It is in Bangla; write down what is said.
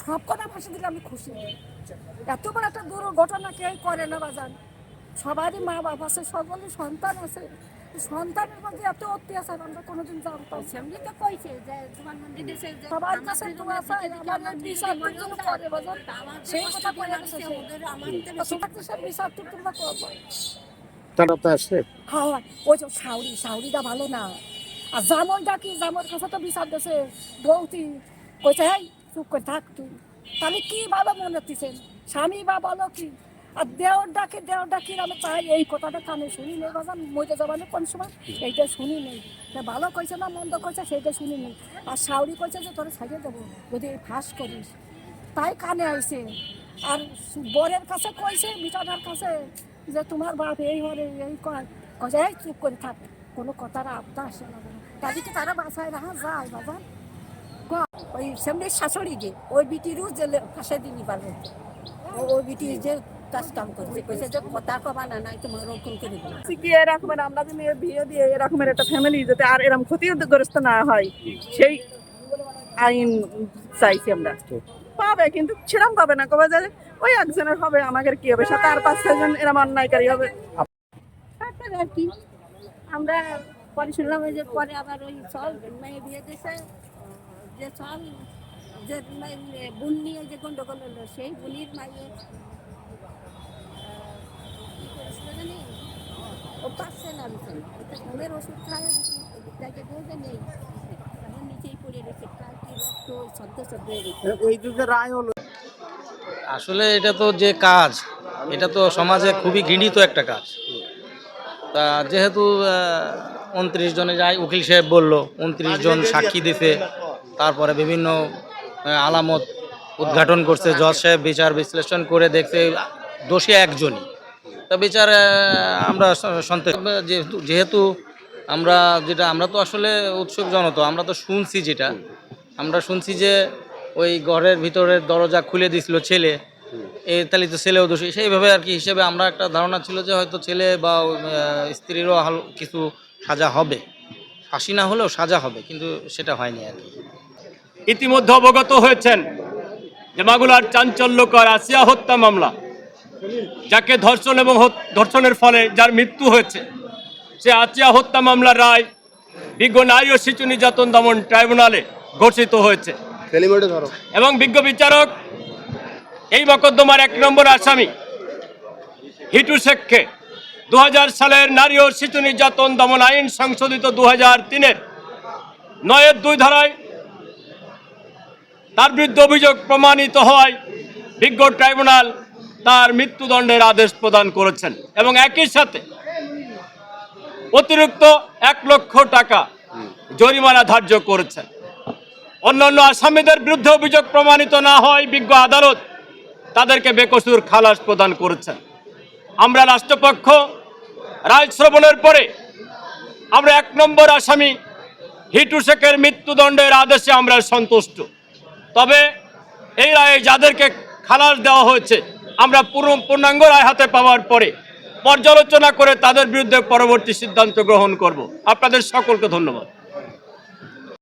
সব কথা ফাঁসি দিলে আমি খুশি। এত বড় একটা দুর্ঘটনা কেউ করে না বাজান সবারই মা বাবা আছে সকলের সন্তান আছে। সন্তানের মধ্যে এত অত্যাচার আমরা কোনোদিন জানতাম সেমনি তো কইছে যে তোমার মন্দির দেশে যে সবার কাছে দোয়া চাই আমার বিচার জন্য করে বাজান সেই কথা বলে সে। তো তোমার তো সব বিচার তো তোমরা করব তারা তো আসছে। হ্যাঁ ওই যে সাউরি সাউরিটা ভালো না। আর জামলটা কি? জামর কাছে তো বিচার দেছে বৌতি কইছে হেই চুপ করে থাক তুই তাহলে কি ভালো মনে হচ্ছেন স্বামী বা বলো কি? আর দেওয়ার ডাকে দেওয়ার ডাকি আমি তাই এই কথাটা কানে শুনি নেই বাজান মজে যাবানে কোন সময়? এইটা শুনি নেই। ভালো কইছে না মন্দ কইছে সেইটা শুনি নেই। আর সাউরি কইছে যে তোরা ছাড়িয়ে দেবো, যদি ফাঁস করিস। তাই কানে আইছে। আর বরের কাছে কইছে বিটানার কাছে যে তোমার বাপ এই হরে, এই কয়। এই চুপ করে থাক, কোনো কথার আবদা আসে না তাদেরকে তারা বাসায় রাখা যায় বাবা ওই সামনে শাশুড়ি যে ওই বিটিরও জেলে ফাঁসে দিনি পারবে ওই বিটি যে কাজ কাম করছে কইছে যে কথা কবা না নাই তোমার ওরকম করে কি এরকমের আমরা যে বিয়ে দিয়ে এরকমের একটা ফ্যামিলি যাতে আর এরকম ক্ষতিগ্রস্ত না হয় সেই আইন চাইছি আমরা। পাবে কিন্তু সেরকম পাবে না। কবে যে ওই একজনের হবে আমাদের কি হবে? সাথে আর পাঁচ ছজন এরকম অন্যায়কারী হবে। আর কি আমরা পরে শুনলাম যে পরে আবার ওই চল মেয়ে বিয়ে দিয়েছে যে চল যে বোন নিয়ে যে গন্ডগোল হলো সেই বোনির মাইয়ে? ও পাচ্ছে না ঘুমের ওষুধ খায় তাকে বলতে নেই। এখন নিচেই পড়ে রয়েছে কি রক্ত হয়ে গেছে ওই যুগে রায় হলো। আসলে এটা তো যে কাজ এটা তো সমাজে খুবই ঘৃণিত একটা কাজ। তা যেহেতু উনত্রিশ জনে যায় উকিল সাহেব বলল উনত্রিশ জন সাক্ষী দিতে তারপরে বিভিন্ন আলামত উদ্ঘাটন করছে জজ সাহেব বিচার বিশ্লেষণ করে দেখছে দোষী একজনই। তা বিচার আমরা স- সন্তুষ্ট যেহেতু আমরা যেটা, আমরা তো আসলে উৎসুক আমরা তো শুনছি যেটা, আমরা শুনছি যে ওই ঘরের ভিতরের দরজা খুলে দিছিল ছেলে, এ তাহলে তো ছেলেও দোষী। সেইভাবে আর কি হিসেবে আমরা একটা ধারণা ছিল যে হয়তো ছেলে বা স্ত্রীরও কিছু সাজা হবে। ফাঁসি না হলেও সাজা হবে, কিন্তু সেটা হয়নি আর কি। ইতিমধ্যে অবগত হয়েছেন যে মাগুলার চাঞ্চল্যকর আসিয়া হত্যা মামলা যাকে ধর্ষণ এবং ধর্ষণের ফলে যার মৃত্যু হয়েছে সে আসিয়া হত্যা মামলার রায় বিজ্ঞ নারী ও শিশু নির্যাতন দমন ট্রাইব্যুনালে ঘোষিত হয়েছে। এবং বিজ্ঞ বিচারক এই মকদ্দমার এক নম্বর আসামি হিটু শেখকে দু হাজার সালের নারী ও শিশু নির্যাতন দমন আইন সংশোধিত দু হাজার তিনের নয়ের দুই ধারায় তার বিরুদ্ধে অভিযোগ প্রমাণিত হওয়ায় বিজ্ঞ ট্রাইব্যুনাল তার মৃত্যুদণ্ডের আদেশ প্রদান করেছেন এবং একই সাথে অতিরিক্ত এক লক্ষ টাকা জরিমানা ধার্য করেছেন। অন্যান্য আসামিদের বিরুদ্ধে অভিযোগ প্রমাণিত না হয় বিজ্ঞ আদালত তাদেরকে বেকসুর খালাস প্রদান করেছেন। আমরা রাষ্ট্রপক্ষ রায় শ্রবণের পরে আমরা এক নম্বর আসামি হিটু শেখের মৃত্যুদণ্ডের আদেশে আমরা সন্তুষ্ট। তবে এই রায়ে যাদেরকে খালাস দেওয়া হয়েছে, আমরা পুরো পূর্ণাঙ্গ রায় হাতে পাওয়ার পরে পর্যালোচনা করে তাদের বিরুদ্ধে পরবর্তী সিদ্ধান্ত গ্রহণ করব। আপনাদের সকলকে ধন্যবাদ।